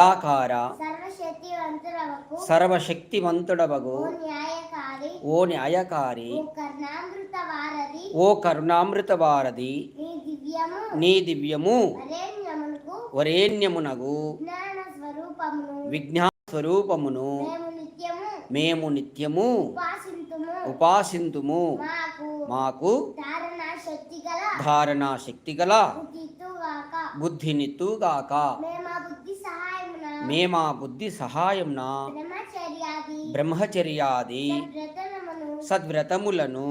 ఆకార సర్వశక్తివంతుడవకు సర్వశక్తివంతుడవగు ఓ న్యాయకారి ఓ కర్ణామృత వారధి నీ దివ్యము వరేణ్యమునగు విజ్ఞాన స్వరూపమును మేము నిత్యము ఉపాసింతుము మాకు మాకు ధారణ శక్తి గల బుద్ధినిత్తుగాక మేమా బుద్ధి సహాయంన? బ్రహ్మచర్యాది. సద్వ్రతములను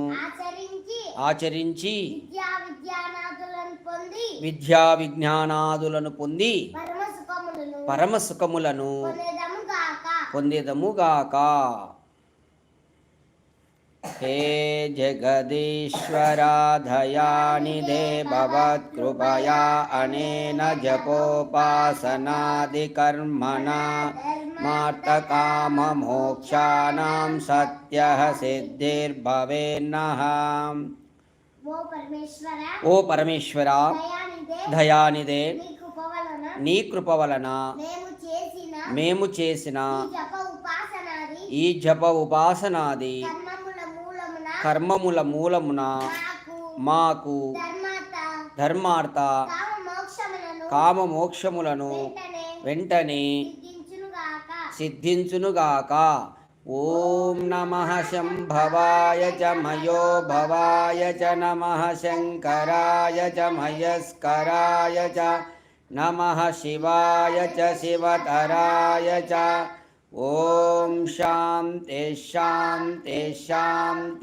ఆచరించి విద్యా విజ్ఞానాదులను పొంది విద్యా విజ్ఞానాదులను పొంది పరమ సుఖములను పరమ సుఖములను పొందేదముగాక పొందేదముగాక హే జగదీశ్వరా దయానిదే భవత్కృపయా అనేన జపోపాసనాదికర్మణా మార్తకామమోక్షాణం సత్యః సిద్ధిర్భవేన్నః ఓ పరమేశ్వర ఓ పరమేశ్వర దయానిదే దయానిదే నీ కృప వలన నీ కృప వలన మేము చేసిన మేము చేసిన ఈ జప ఉపాసనాది ఈ జప ఉపాసనాది కర్మముల మూలమున మాకు ధర్మార్త ధర్మార్థ కామ మోక్షములను వెంటనే సిద్ధించునుగాక. సిద్ధించునుగాక ఓం నమ శంభవాయ చ మయో భవాయ చ నమ శంకరాయ చ మయస్కరాయ చ నమ శివాయ చ శివతరాయ చ ॐ शां तेषां तेषां